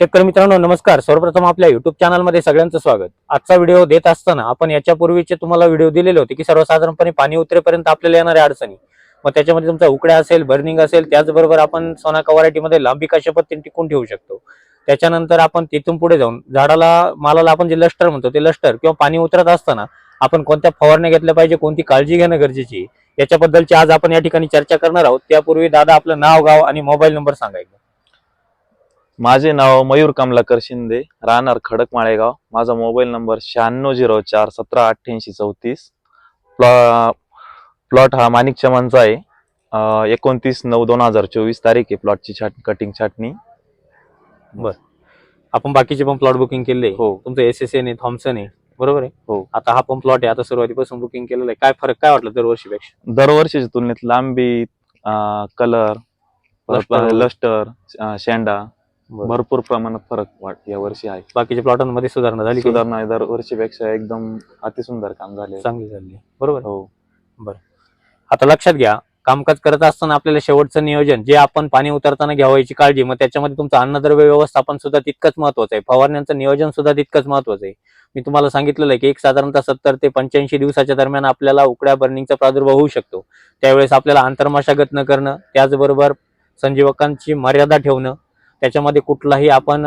शेतकरी मित्रांनो नमस्कार. सर्वप्रथम आपल्या युट्यूब चॅनलमध्ये सगळ्यांचं स्वागत. आजचा व्हिडिओ देत असताना आपण याच्यापूर्वीचे तुम्हाला व्हिडिओ दिलेले होते की सर्वसाधारणपणे पाणी उतरेपर्यंत आपल्याला येणाऱ्या अडचणी. मग त्याच्यामध्ये तुमचा उकड्या असेल बर्निंग असेल त्याचबरोबर आपण सोनाका व्हरायटीमध्ये लांबी कशा पद्धतीने टिकून ठेवू शकतो? त्याच्यानंतर आपण तिथून पुढे जाऊन झाडाला मालाला आपण जे लष्टर म्हणतो ते लष्टर किंवा पाणी उतरत असताना आपण कोणत्या फवारण्या घेतल्या पाहिजे कोणती काळजी घेणं गरजेची याच्याबद्दलची आज आपण या ठिकाणी चर्चा करणार आहोत. त्यापूर्वी दादा आपलं नाव गाव आणि मोबाईल नंबर सांगायचं. माझे नाव मयूर कमलाकर शिंदे राहणार खडक माळेगाव. माझा मोबाईल नंबर शहाण्णव झिरो चार सतरा अठ्ठ्याऐंशी चौतीस. प्लॉ प्लॉट हा माणिक चमनचा आहे. एकोणतीस नऊ दोन हजार चोवीस तारीख आहे प्लॉटची छाट कटिंग छाटणी. आपण बाकीचे पण प्लॉट बुकिंग केले हो. तुमचं एस एस एन आहे थॉम्सन आहे. बरोबर आहे? हो. आता हा पण प्लॉट आहे. आता सुरुवातीपासून बुकिंग केलेलं आहे. काय फरक काय वाटलं दरवर्षीपेक्षा? दरवर्षीच्या तुलनेत लांबी कलर. लस्टर शेंडा भरपूर प्रमाणात फरक वाट या वर्षी आहे. बाकीच्या प्लॉटांमध्ये सुधारणा झाली का? सुधारणा आहे. दरवर्षीपेक्षा एकदम अतिसुंदर काम झाले. चांगली झाली. बरोबर? हो. आता लक्षात घ्या कामकाज करत असताना आपल्याला शेवटचं नियोजन जे आपण पाणी उतरताना घ्यावायची काळजी मग त्याच्यामध्ये तुमचं अन्नद्रव्य व्यवस्थापन सुद्धा तितकंच महत्वाचं आहे. फवारण्यांचं नियोजन सुद्धा तितकंच महत्वाचं आहे. मी तुम्हाला सांगितलेलं आहे की एक साधारणतः सत्तर ते पंच्याऐंशी दिवसाच्या दरम्यान आपल्याला उकड्या बर्निंगचा प्रादुर्भाव होऊ शकतो. त्यावेळेस आपल्याला आंतरमशागत न करणं त्याचबरोबर संजीवकांची मर्यादा ठेवणं त्याच्यामध्ये कुठलाही आपण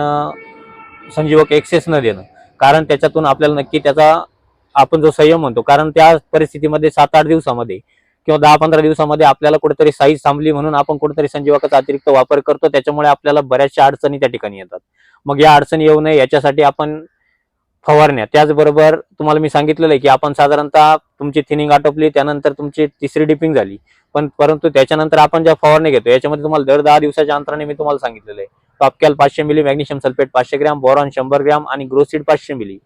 संजीवक एक्सेस न देणं. कारण त्याच्यातून आपल्याला नक्की त्याचा आपण जो संयम म्हणतो कारण त्या परिस्थितीमध्ये सात आठ दिवसामध्ये किंवा दहा पंधरा दिवसामध्ये आपल्याला कुठेतरी साईज थांबली म्हणून आपण कुठेतरी संजीवकाचा अतिरिक्त वापर करतो. त्याच्यामुळे आपल्याला बऱ्याचशा अडचणी त्या ठिकाणी येतात. मग या अडचणी येऊ नये याच्यासाठी आपण फवारण्या. त्याचबरोबर तुम्हाला मी सांगितलेलं आहे की आपण साधारणतः तुमची थिनिंग आटोपली त्यानंतर तुमची तिसरी डिपिंग झाली. पण परंतु त्याच्यानंतर आपण ज्या फवारणी घेतो याच्यामध्ये तुम्हाला दर दहा दिवसाच्या अंतराने मी तुम्हाला सांगितलेलं आहे. टॉपकॅल पाचशे मिली मॅग्नेशियम सल्फेट पाचशे ग्रॅम बोरॉन शंभर ग्रॅम आणि ग्रोसिड पाचशे मिली.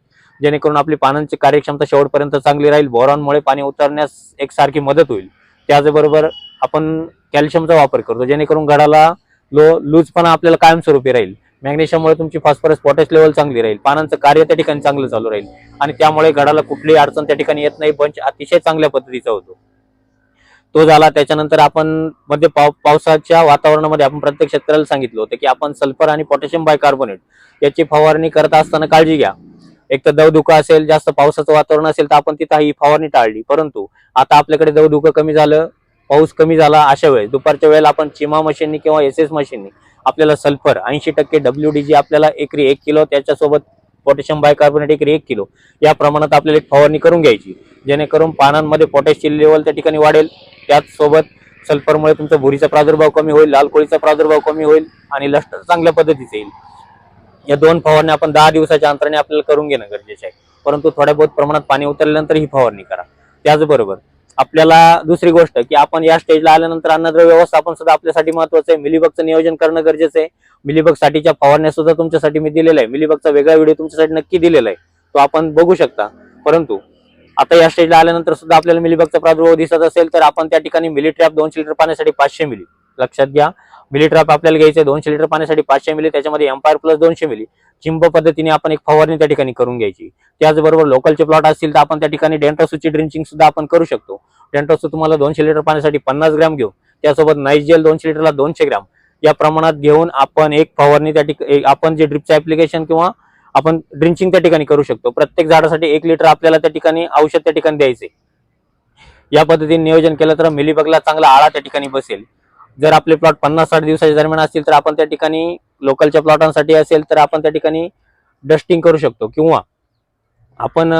जेणेकरून आपली पानांची कार्यक्षमता शेवटपर्यंत चांगली राहील बोरॉनमुळे पाणी उतरण्यास एकसारखी मदत होईल. त्याचबरोबर आपण कॅल्शियमचा वापर करतो जेणेकरून गडाला लो लूजपणा आपल्याला कायमस्वरूपी राहील. मॅग्नेशियममुळे तुमची फॉस्फरस पोटॅश लेवल चांगली राहील पानांचं कार्य त्या ठिकाणी चांगलं चालू राहील आणि त्यामुळे गडाला कुठलीही अडचण त्या ठिकाणी येत नाही बंच अतिशय चांगल्या पद्धतीचा होतो. तो झाला. त्याच्यानंतर आपण मध्ये पाव पावसाच्या वातावरणामध्ये आपण प्रत्येक शेतकऱ्याला सांगितलं होतं की आपण सल्फर आणि पोटॅशियम बायकार्बोनेट याची फवारणी करत असताना काळजी घ्या. एक तर दवधुकं असेल जास्त पावसाचं वातावरण असेल तर आपण तिथं ही फवारणी टाळली. परंतु आता आपल्याकडे दवधुकं कमी झालं पाऊस कमी झाला अशा वेळेस दुपारच्या वेळेला आपण चिमा मशीननी किंवा एस एस मशीननी आपल्याला सल्फर ऐंशी टक्के डब्ल्यू डी जी आपल्याला एकरी एक किलो त्याच्यासोबत पोटॅशियम बायकार्बोनेट एकरी एक किलो. या प्रमाणात आपल्याला एक फवारणी करून घ्यायची. जेणेकरून पानांमध्ये पोटॅशियम लेवल त्या ठिकाणी वाढेल. त्याचसोबत सल्फरमुळे तुमचा भुरीचा प्रादुर्भाव कमी होईल लाल कोळीचा प्रादुर्भाव कमी होईल आणि लष्टर चांगल्या पद्धतीचे येईल. या दोन फवारण्या आपण दहा दिवसाच्या अंतराने आपल्याला करून घेणं गरजेचं आहे. परंतु थोड्या बहुत प्रमाणात पाणी उतरल्यानंतर ही फवारणी करा. त्याचबरोबर आपल्याला दुसरी गोष्ट की आपण या स्टेजला आल्यानंतर अन्नद्रव्य व्यवस्थापन सुद्धा आपल्यासाठी महत्वाचं आहे. मिलीबगचं नियोजन करणं गरजेचं आहे. मिलीबगसाठीच्या फवारण्या सुद्धा तुमच्यासाठी मी दिलेला आहे. मिलीबगचा वेगळा व्हिडिओ तुमच्यासाठी नक्की दिलेला आहे. तो आपण बघू शकता. परंतु आता या स्टेजला आल्यानंतर सुद्धा आपल्याला मिलीबगचा प्रादुर्भाव दिसत असेल तर आपण त्या ठिकाणी मिली ट्रॅप दोनशे लिटर पाण्यासाठी पाचशे मिली लक्षात घ्या. मिली ट्रॅप आपल्याला घ्यायचे दोनशे लिटर पाण्यासाठी पाचशे मिली त्याच्यामध्ये एम्पायर प्लस दोनशे मिली चिंब पद्धतीने आपण एक फवारणी त्या ठिकाणी करून घ्यायची. त्याचबरोबर लोकलचे प्लॉट असतील तर आपण त्या ठिकाणी डेंटोसूची ड्रिंचिंग सुद्धा आपण करू शकतो. डेंटोसू तुम्हाला दोनशे लिटर पाण्यासाठी पन्नास ग्रॅम घेऊ. त्यासोबत नाईजेल दोनशे लिटरला दोनशे ग्रॅम या प्रमाणात घेऊन आपण एक फवारणी त्या ठिकाणी आपण जे ड्रिपचं ऍप्लिकेशन किंवा आपण ड्रिंचिंग त्या ठिकाणी करू शकतो. प्रत्येक झाडासाठी एक लिटर आपल्याला त्या ठिकाणी औषध त्या ठिकाणी द्यायचे या पद्धतीने नियोजन केलं तर मिलीबगला चांगला आळा त्या ठिकाणी बसेल. जर आपले प्लॉट पन्नास साठ दिवसाच्या दरम्यान असतील तर आपण त्या ठिकाणी लोकलच्या प्लॉटांसाठी असेल तर आपण त्या ठिकाणी डस्टिंग करू शकतो. किंवा आपण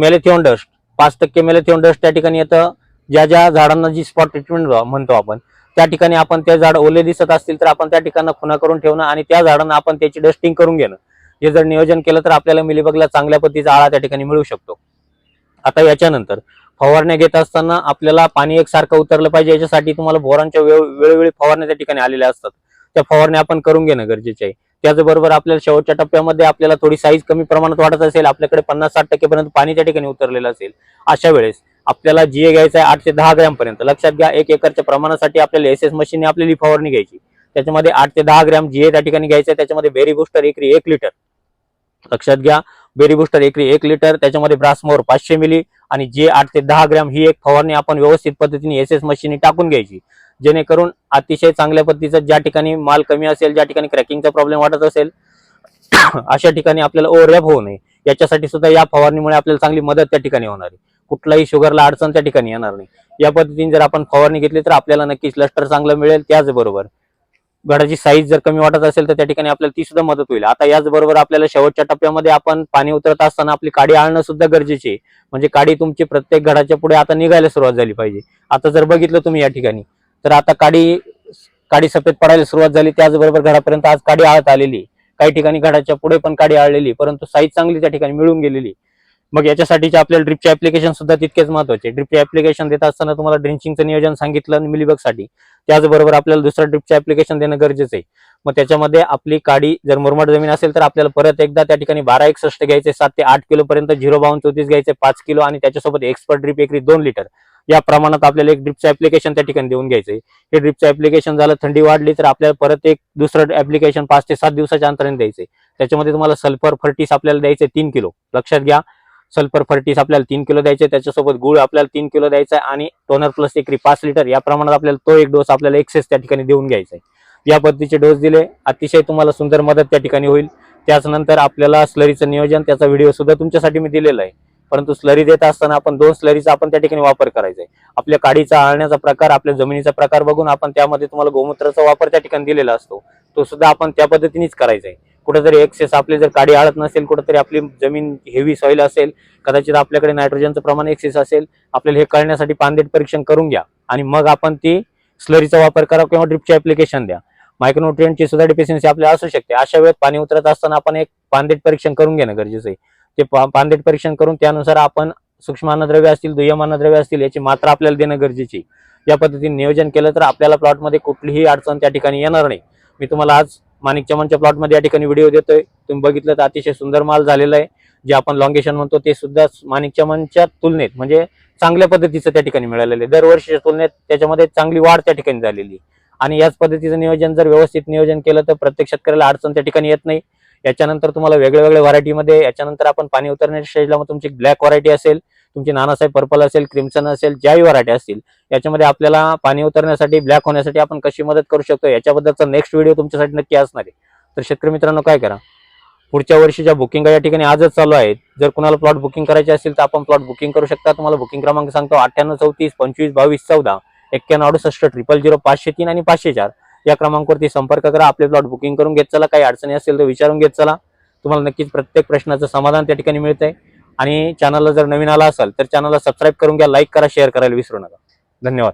मेलेथिओन डस्ट पाच टक्के मेलेथिओन डस्ट त्या ठिकाणी येतं. ज्या ज्या झाडांना जी स्पॉट ट्रीटमेंट म्हणतो आपण त्या ठिकाणी आपण त्या झाड ओले दिसत असतील तर आपण त्या ठिकाणी खुना करून ठेवणं आणि त्या झाडांना आपण त्याची डस्टिंग करून घेणं. हे जर नियोजन केलं तर आपल्याला मिलीबगला चांगल्या पद्धतीचा आळा त्या ठिकाणी मिळू शकतो. आता याच्यानंतर फवारण्या घेत असताना आपल्याला पाणी एकसारखं उतरलं पाहिजे याच्यासाठी तुम्हाला बोरांच्या वेळ- वेळोवेळी फवारण्या त्या ठिकाणी आलेल्या असतात. त्या फवारण्या आपण करून घेणं गरजेचे आहे. त्याचबरोबर आपल्याला शेवटच्या टप्प्यामध्ये आपल्याला थोडी साईज कमी प्रमाणात वाढत असेल आपल्याकडे पन्नास साठ टक्केपर्यंत पाणी त्या ठिकाणी उतरलेलं असेल अशा वेळेस आपल्याला जीए घ्यायचं आहे आठ ते दहा ग्रॅमपर्यंत. लक्षात घ्या एक एकरच्या प्रमाणासाठी आपल्याला एस एस मशीनने आपल्याला फवारणी घ्यायची. त्याच्यामध्ये आठ ते दहा ग्रॅम जीए त्या ठिकाणी घ्यायचं आहे. त्याच्यामध्ये बेरी बुस्टर एकरी एक लिटर. लक्षात घ्या. बेरी बुस्टर एकरी एक लिटर त्याच्यामध्ये ब्रासमोर पाचशे मिली आणि जे आठ ते दहा ग्रॅम ही एक फवारणी आपण व्यवस्थित पद्धतीने एस एस मशीनी टाकून घ्यायची. जेणेकरून अतिशय चांगल्या पद्धतीचं ज्या ठिकाणी माल कमी असेल ज्या ठिकाणी क्रॅकिंगचा प्रॉब्लेम वाटत असेल अशा ठिकाणी आपल्याला ओव्हरलॅप होऊ नये. याच्यासाठी सुद्धा या फवारणीमुळे आपल्याला चांगली मदत त्या ठिकाणी होणार आहे. कुठलाही शुगरला अडचण त्या ठिकाणी येणार नाही. या पद्धतीने जर आपण फवारणी घेतली तर आपल्याला नक्कीच लष्टर चांगलं मिळेल त्याचबरोबर गडाची साईज जर कमी वाटत असेल तर त्या ठिकाणी आपल्याला ती सुद्धा मदत होईल. आता याचबरोबर आपल्याला शेवटच्या टप्प्यामध्ये आपण पाणी उतरत असताना आपली काडी आणणं सुद्धा गरजेचे आहे. म्हणजे काडी तुमची प्रत्येक घडाच्या पुढे आता निघायला सुरुवात झाली पाहिजे. आता जर बघितलं तुम्ही या ठिकाणी तर आता काडी काडी सफेद पडायला सुरुवात झाली. त्याचबरोबर घरापर्यंत आज काडी आळत आलेली आहे. काही ठिकाणी घडाच्या पुढे पण काडी आळलेली परंतु साईज चांगली त्या ठिकाणी मिळून गेलेली मग याच्यासाठीचे आपल्याला ड्रिपचे ऍप्लिकेशन सुद्धा तितकेच महत्त्वाचे. ड्रिपचे ऍप्लिकेशन देत असताना तुम्हाला ड्रिंचिंगचं नियोजन सांगितलं मिलीबगसाठी त्याचबरोबर आपल्याला दुसऱ्या ड्रिपचे ऍप्लिकेशन देणं गरजेचं आहे. मग त्याच्यामध्ये आपली काडी जर मुरमाड जमीन असेल तर आपल्याला परत एकदा त्या ठिकाणी बारा एकसष्ट घ्यायचे सात ते आठ किलो पर्यंत झिरो बावन चौतीस घ्यायचे पाच किलो आणि त्याच्यासोबत एक्सपर्ट ड्रिप एकरी दोन लिटर या प्रमाणात आपल्याला एक ड्रिपचं ऍप्लिकेशन त्या ठिकाणी देऊन घ्यायचंय. हे ड्रिपचं ऍप्लिकेशन झालं थंडी वाढली तर आपल्याला परत एक दुसरं ऍप्लिकेशन पाच ते सात दिवसाच्या अंतराने द्यायचंय. त्याच्यामध्ये तुम्हाला सल्फर फर्टीस आपल्याला द्यायचे तीन किलो. लक्षात घ्या. सल्फर फर्टीस आपल्याला तीन किलो द्यायचे त्याच्यासोबत गुळ आपल्याला तीन किलो द्यायचा आहे आणि टोनर प्लस एकरी पाच लिटर या प्रमाणात आपल्याला तो एक डोस आपल्याला एक्सेस त्या ठिकाणी देऊन घ्यायचा आहे. या पद्धतीचे डोस दिले अतिशय तुम्हाला सुंदर मदत त्या ठिकाणी होईल. त्याचनंतर आपल्याला स्लरीचं नियोजन त्याचा व्हिडिओ सुद्धा तुमच्यासाठी मी दिलेला आहे. परंतु स्लरी देत असताना आपण दोन स्लरीचा आपण त्या ठिकाणी वापर करायचा आहे. आपल्या काडीचा आळण्याचा प्रकार आपल्या जमिनीचा प्रकार बघून आपण त्यामध्ये तुम्हाला गोमूत्राचा वापर त्या ठिकाणी दिलेला असतो. तो सुद्धा आपण त्या पद्धतीनेच करायचा आहे. कुठेतरी एक्सेस आपली जर काडी आळत नसेल कुठेतरी आपली जमीन हेवी सॉईल असेल कदाचित आपल्याकडे नायट्रोजनचं प्रमाण एक्सेस असेल आपल्याला हे कळण्यासाठी पानदेट परीक्षण करून घ्या. आणि मग आपण ती स्लरीचा वापर करा किंवा ड्रिपचे ऍप्लिकेशन द्या. मायक्रोन्युट्रियनची सुद्धा डिफिशियन्सी आपल्याला असू शकते. अशा वेळेत पाणी उतरत असताना आपण एक पानदेट परीक्षण करून घेणं गरजेचं आहे. ते पा- पानदेट परीक्षण करून त्यानुसार आपण सूक्ष्म अन्नद्रव्य असतील दुय्यम अन्नद्रव्य असतील याची मात्रा आपल्याला देणं गरजेची या पद्धतीने नियोजन केलं तर आपल्याला प्लॉटमध्ये कुठलीही अडचण त्या ठिकाणी येणार नाही. मी तुम्हाला आज माणिक चमनच्या प्लॉटमध्ये या ठिकाणी व्हिडिओ देतोय. तुम्ही बघितलं तर अतिशय सुंदर माल झालेला आहे. जे आपण लॉंगेशन म्हणतो ते सुद्धा माणिक चमनच्या तुलनेत म्हणजे चांगल्या पद्धतीचं त्या ठिकाणी मिळालेलं आहे. दरवर्षीच्या तुलनेत त्याच्यामध्ये चांगली वाढ त्या ठिकाणी झालेली आहे. आणि याच पद्धतीचं नियोजन जर व्यवस्थित नियोजन केलं तर प्रत्येक शेतकऱ्याला अडचण त्या ठिकाणी येत नाही. याच्यानंतर तुम्हाला वेगळ्या वेगळ्या व्हरायटीमध्ये याच्यानंतर आपण पाणी उतरण्याच्या स्टेजला मग तुमची ब्लॅक व्हरायटी असेल तुमची नानासाहेब पर्पल असेल क्रिम्सन असेल ज्याही व्हरायटी असतील याच्यामध्ये आपल्याला पाणी उतरण्यासाठी ब्लॅक होण्यासाठी आपण कशी मदत करू शकतो याच्याबद्दलचा नेक्स्ट व्हिडिओ तुमच्यासाठी नक्की असणार आहे. तर शेतकरी मित्रांनो काय करा? पुढच्या वर्षी ज्या बुकिंग या ठिकाणी आजच चालू आहेत जर कुणाला प्लॉट बुकिंग करायचे असेल तर आपण प्लॉट बुकिंग करू शकता. तुम्हाला बुकिंग क्रमांक सांगतो अठ्ठ्याण्णव चौतीस पंचवीस बावीस चौदा एक्क्याण्णव अडुसष्ट ट्रिपल झिरो पाचशे तीन आणि पाचशे चार. या क्रमांकावरती संपर्क करा आपले प्लॉट बुकिंग करून घेत चला. काही अडचणी असेल तर विचारून घेत चला. तुम्हाला नक्कीच प्रत्येक प्रश्नाचं समाधान त्या ठिकाणी मिळतंय. आणि चॅनलला जर नवीन आला असाल तर चॅनलला सबस्क्राईब करून घ्या लाईक करा शेअर करायला विसरू नका. धन्यवाद.